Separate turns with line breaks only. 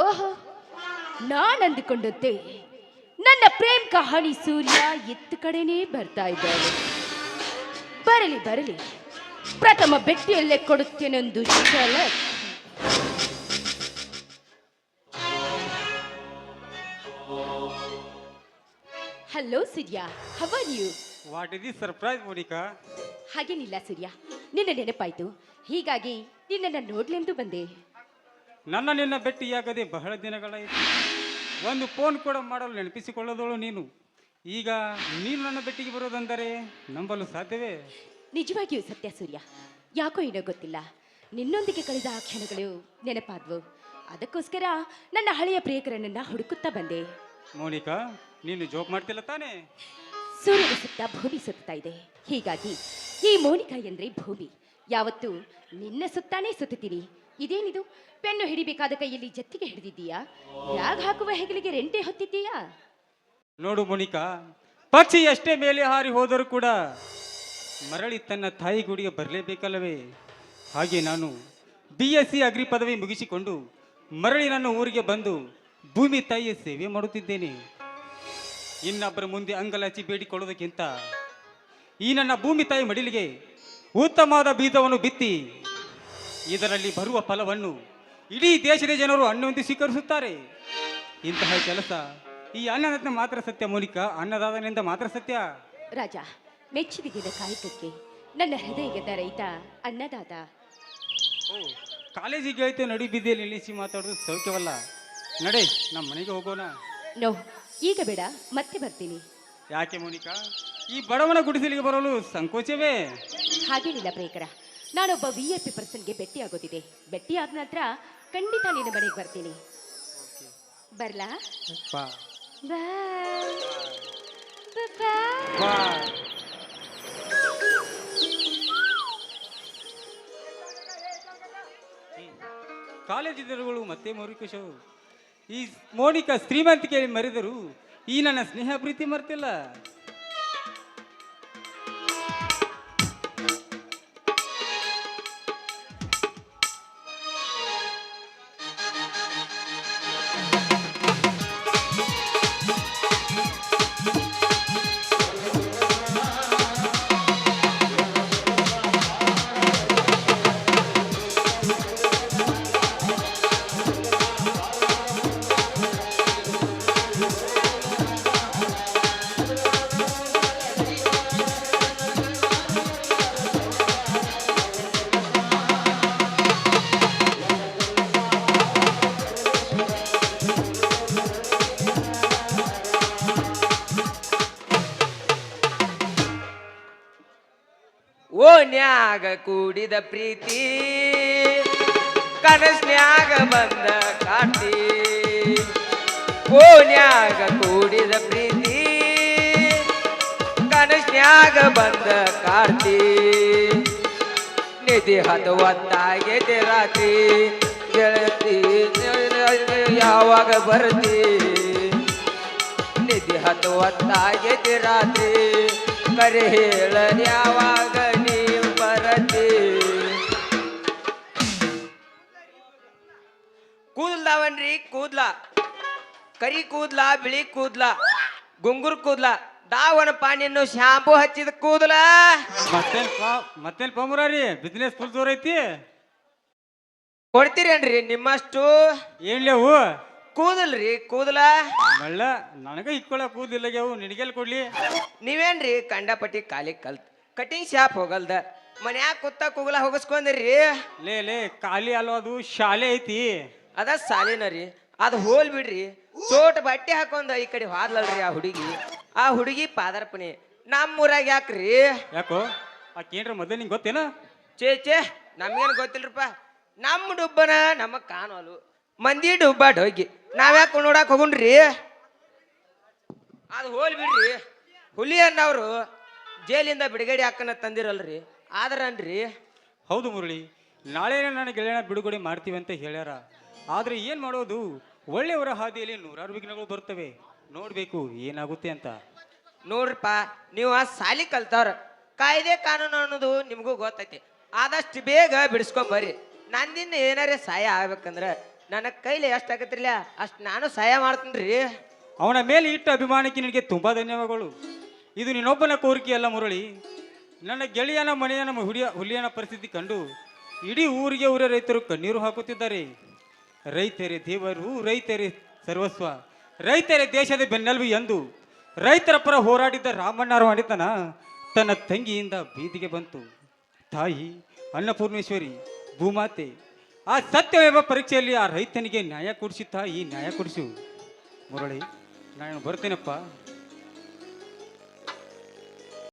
ಓಹೋ ನಾನು ಅಂದುಕೊಂಡಂತೆ ನನ್ನ ಪ್ರೇಮ್ ಕಹಾನಿ ಸೂರ್ಯ ಎತ್ತು ಕಡೆನೇ ಬರ್ತಾ ಇದ್ದಾನೆ ಬರಲಿ ಬರಲಿ. ಪ್ರಥಮ ಭೇಟಿಯಲ್ಲೇ ಕೊಡುತ್ತೇನೆಂದು ಶಲ hello Surya. How are you
what is the surprise Monica
ಹಾಗೇನಿಲ್ಲ ಸೂರ್ಯ. ನಿನ್ನ ನೆನಪಾಯ್ತು. ಹೀಗಾಗಿ ನಿನ್ನನ್ನು ನೋಡ್ಲೆಂದು ಬಂದೆ.
ನನ್ನ ನಿನ್ನ ಭೇಟಿಯಾಗದೆ ಬಹಳ ದಿನಗಳಾಯಿತು ಒಂದು ಫೋನ್ ಕೂಡ ಮಾಡಲು ನೆನಪಿಸಿಕೊಳ್ಳದಳು ನೀನು. ಈಗ ನೀನು ನನ್ನ ಬೆಟ್ಟಿಗೆ ಬರೋದಂದರೆ ನಂಬಲು ಸಾಧ್ಯವೇ?
ನಿಜವಾಗಿಯೂ ಸತ್ಯ ಸೂರ್ಯ. ಯಾಕೋ ಏನೋ ಗೊತ್ತಿಲ್ಲ. ನಿನ್ನೊಂದಿಗೆ ಕಳೆದ ಆ ಕ್ಷಣಗಳು ನೆನಪಾದ್ವು. ಅದಕ್ಕೋಸ್ಕರ ನನ್ನ ಹಳೆಯ ಪ್ರಿಯಕರನನ್ನ ಹುಡುಕುತ್ತಾ ಬಂದೆ.
ಮೋನಿಕಾ ನೀನು ಜೋಕ್ ಮಾಡ್ತಿಲ್ಲ ತಾನೇ?
ಸೂರ್ಯನ ಸುತ್ತ ಭೂಮಿ ಸುತ್ತಾ ಇದೆ. ಹೀಗಾಗಿ ಈ ಮೋನಿಕಾ ಎಂದ್ರೆ ಭೂಮಿ. ಯಾವತ್ತು ನಿನ್ನ ಸುತ್ತಾನೇ ಸುತ್ತುತ್ತೀನಿ ಇದೇನಿದು? ಪೆನ್ನು ಹಿಡಿಬೇಕಾದ ಕೈಯಲ್ಲಿ ಜತ್ತಿಗೆ ಹಿಡಿದಿದ್ದೀಯಾ? ಯಾಗ ಹಾಕುವ ಹೆಗಲಿಗೆ ರೆಂಟೆ ಹೊತ್ತಿದ್ದೀಯಾ?
ನೋಡು ಮುನಿಕಾ ಪಕ್ಷಿ ಎಷ್ಟೇ ಮೇಲೆ ಹಾರಿ ಹೋದರೂ ಕೂಡ ಮರಳಿ ತನ್ನ ತಾಯಿ ಗುಡಿಗೆ ಬರಲೇಬೇಕಲ್ಲವೇ? ಹಾಗೆ ನಾನು ಬಿ ಎಸ್ ಸಿ ಅಗ್ರಿ ಪದವಿ ಮುಗಿಸಿಕೊಂಡು ಮರಳಿ ನನ್ನ ಊರಿಗೆ ಬಂದು ಭೂಮಿ ತಾಯಿಯ ಸೇವೆ ಮಾಡುತ್ತಿದ್ದೇನೆ. ಇನ್ನೊಬ್ಬರ ಮುಂದೆ ಅಂಗಲಾಚಿ ಬೇಡಿಕೊಳ್ಳೋದಕ್ಕಿಂತ ಈ ನನ್ನ ಭೂಮಿ ತಾಯಿ ಮಡಿಲಿಗೆ ಉತ್ತಮವಾದ ಬೀಜವನ್ನು ಬಿತ್ತಿ ಇದರಲ್ಲಿ ಬರುವ ಫಲವನ್ನು ಇಡೀ ದೇಶದ ಜನರು ಅನ್ನೊಂದು ಸ್ವೀಕರಿಸುತ್ತಾರೆ. ಇಂತಹ ಕೆಲಸ ಈ ಅನ್ನದಾತ ಮಾತ್ರ ಸತ್ಯ ಮೂಲಕ ಅನ್ನದಾತನಿಂದ ಮಾತ್ರ ಸತ್ಯ.
ರಾಜ ಮೆಚ್ಚಿದಿಗಿದ ಕಾಯಕಕ್ಕೆ ನನ್ನ ಹೃದಯದ ರೈತ ಅನ್ನದಾತ.
ಓ ಕಾಲೇಜಿಗೆ ಆಯ್ತು ನಡಿ ಬಿದ್ದಿಯಲ್ಲಿ ನಿಲ್ಲಿಸಿ ಮಾತಾಡೋದು ಸೌಖ್ಯವಲ್ಲ. ನಡೆ ನಮ್ಮ ಮನೆಗೆ ಹೋಗೋಣ.
ನೋ ಈಗ ಬೇಡ ಮತ್ತೆ ಬರ್ತೀನಿ.
ಯಾಕೆ ಮೋನಿಕಾ? ಈ ಬಡವನ ಗುಡಿಸಲಿಗೆ ಬರಲು ಸಂಕೋಚವೇ?
ಹಾಗೇನಿಲ್ಲ ಪ್ರೇಕರ ನಾನೊಬ್ಬ ವಿ ಐ ಪಿ ಪರ್ಸನ್ಗೆ ಭೇಟಿ ಆಗೋದಿದೆ ಭೇಟಿ ಆದ ನಂತರ ಖಂಡಿತ ನಿನ್ನ ಮನೆಗೆ ಬರ್ತೀನಿ. ಬರ್ಲಾ? ಬಾಯ್
ಕಾಲೇಜಿದರುಗಳು ಮತ್ತೆ ಮರುಕೇಶವು ಈ ಮೋನಿಕಾ ಶ್ರೀಮಂತಿಕೆ ಮರೆದರು ಈ ನನ್ನ ಸ್ನೇಹ ಪ್ರೀತಿ ಮರ್ತಿಲ್ಲ.
ಓನ್ಯಾಗ ಕೂಡಿದ ಪ್ರೀತಿ, ಕನಸ್ನ್ಯಾಗ ಬಂದ ಕಾಟಿ ಓನ್ಯಾಗ ಕೂಡಿದ ಪ್ರೀತಿ, ಕನಸ್ನ್ಯಾಗ ಬಂದ ಕಾರ್ತಿ ನಿಧಿ ಹತ್ತುವತ್ತಾಗಿದೆ ರಾತ್ರಿ ಗೆಳತಿ ಯಾವಾಗ ಬರ್ತಿ. ನಿಧಿ ಹತ್ತುವತ್ತಾಗಿದೆ ರಾತ್ರಿ, ಕರೆ ಹೇಳ ಯಾವಾಗ ಕೂದಲ್ದಾವನ್ರಿ ಕೂದ್ಲ. ಕರಿ ಕೂದ್ಲ ಬಿಳಿ ಕೂದ್ಲ ಗುಂಗುರ್ ಕೂದ್ಲ ದಾವನ ಪಾಣಿಯನ್ನು ಶಾಂಪು ಹಚ್ಚಿದ ಕೂದಲ.
ಮತ್ತೇನ್ ಪಾ ಮತ್ತೇನ್ ಪಮುರಾರಿ ಬಿಸ್ನೆಸ್ ಫುಲ್ ಜೋರ್ ಐತಿ?
ಕೊಡ್ತೀರೇನ್ರಿ ನಿಮ್ಮಷ್ಟು?
ಏನ್ಲೇವು
ಕೂದಲ್ರಿ ಕೂದಲ.
ಮಳ್ಳ ನನಗ ಇಕ್ಕೊಳ ಕೂದಿಲ್ಲಗ್ಯಾವು ನಿನಗೆಲ್ ಕೊಡ್ಲಿ?
ನೀವೇನ್ರಿ ಕಂಡಪಟ್ಟಿ ಕಾಲಿ ಕಲ್ತ್ ಕಟಿಂಗ್ ಶಾಪ್ ಹೋಗಲ್ದ ಮನ್ಯಾಗ ಕುತ್ತ ಕೂಗಲ ಹೋಗಿಸ್ಕೊಂಡ್ರಿ?
ಲೇ ಲೇ ಖಾಲಿ ಅಲ್ವ ಅದು? ಶಾಲೆ ಐತಿ.
ಅದ ಸಾಲಿನ ರೀ. ಅದು ಹೋಲ್ ಬಿಡ್ರಿ. ಚೋಟ್ ಬಟ್ಟೆ ಹಾಕೊಂಡ ಈ ಕಡೆ ಹಾದ್ಲಲ್ರಿ ಆ ಹುಡುಗಿ. ಆ ಹುಡುಗಿ ಪಾದಾರ್ಪಣೆ. ನಮ್ಮೂರಾಗ ಯಾಕ್ರಿ?
ಯಾಕೋ? ಆಕೇನ್ರ ಮೊದಲು ನಿಂಗೆ ಗೊತ್ತೇನ?
ಚೇ ಚೇ ನಮ್ಗೇನು ಗೊತ್ತಿಲ್ರಪ್ಪ. ನಮ್ಮ ಡುಬ್ಬನ ನಮಗ್ ಕಾಣೋಲು ಮಂದಿ ಡುಬ್ಬ ಡೋಗಿ ನಾವ್ಯಾಕೆ ನೋಡಕ್ ಹೋಗುಣ್ರಿ? ಅದು ಹೋಲ್ ಬಿಡ್ರಿ. ಹುಲಿ ಅನ್ನವ್ರು ಜೈಲಿಂದ ಬಿಡುಗಡೆ ಹಾಕನ ತಂದಿರಲ್ರಿ. ಆದ್ರನ್ರಿ
ಹೌದು ಮುರಳಿ. ನಾಳೆ ನನ್ನ ಗೆಳೆಯನ ಬಿಡುಗಡೆ ಮಾಡ್ತೀವಿ ಅಂತ ಹೇಳ್ಯಾರ. ಆದ್ರೆ ಏನು ಮಾಡೋದು? ಒಳ್ಳೆಯವರ ಹಾದಿಯಲ್ಲಿ ನೂರಾರು ವಿಘ್ನಗಳು ಬರ್ತವೆ ನೋಡಬೇಕು ಏನಾಗುತ್ತೆ ಅಂತ.
ನೋಡ್ರಪ್ಪ ನೀವು ಆ ಸಾಲಿ ಕಲ್ತವ್ರ. ಕಾಯ್ದೆ ಕಾನೂನು ಅನ್ನೋದು ನಿಮಗೂ ಗೊತ್ತೈತಿ. ಆದಷ್ಟು ಬೇಗ ಬಿಡಿಸ್ಕೊಂಬರಿ ನಂದಿನ ಏನಾರೇ ಸಹಾಯ ಆಗ್ಬೇಕಂದ್ರೆ ನನ್ನ ಕೈಲಿ ಎಷ್ಟು ಆಗತ್ರಿಲ್ಲ ಅಷ್ಟು ನಾನು ಸಹಾಯ ಮಾಡ್ತೀನಿ
ಅವನ ಮೇಲೆ ಇಟ್ಟ ಅಭಿಮಾನಕ್ಕೆ ನಿನಗೆ ತುಂಬ ಧನ್ಯವಾದಗಳು. ಇದು ನಿನ್ನೊಬ್ಬನ ಕೋರಿಕೆಯಲ್ಲ ಮುರಳಿ. ನನ್ನ ಗೆಳೆಯನ ಮನೆಯ ನಮ್ಮ ಹುಡಿಯ ಹುಲಿಯನ ಪರಿಸ್ಥಿತಿ ಕಂಡು ಇಡೀ ಊರಿಗೆ ಊರ ರೈತರು ಕಣ್ಣೀರು ಹಾಕುತ್ತಿದ್ದಾರೆ. ರೈತರೇ ದೇವರು, ರೈತರೇ ಸರ್ವಸ್ವ. ರೈತರೇ ದೇಶದ ಬೆನ್ನೆಲುಬು ಎಂದು ರೈತರ ಪರ ಹೋರಾಡಿದ್ದ ರಾಮಣ್ಣರ ಮಾಡಿದ್ದನ ತನ್ನ ತಂಗಿಯಿಂದ ಬೀದಿಗೆ ಬಂತು. ತಾಯಿ, ಅನ್ನಪೂರ್ಣೇಶ್ವರಿ, ಭೂಮಾತೆ, ಆ ಸತ್ಯವೆಂಬ ಪರೀಕ್ಷೆಯಲ್ಲಿ ಆ ರೈತನಿಗೆ ನ್ಯಾಯ ಕೊಡಿಸಿ ತಾಯಿ, ನ್ಯಾಯ ಕೊಡಿಸು. ಮುರಳಿ, ನಾನು ಬರ್ತೇನಪ್ಪ.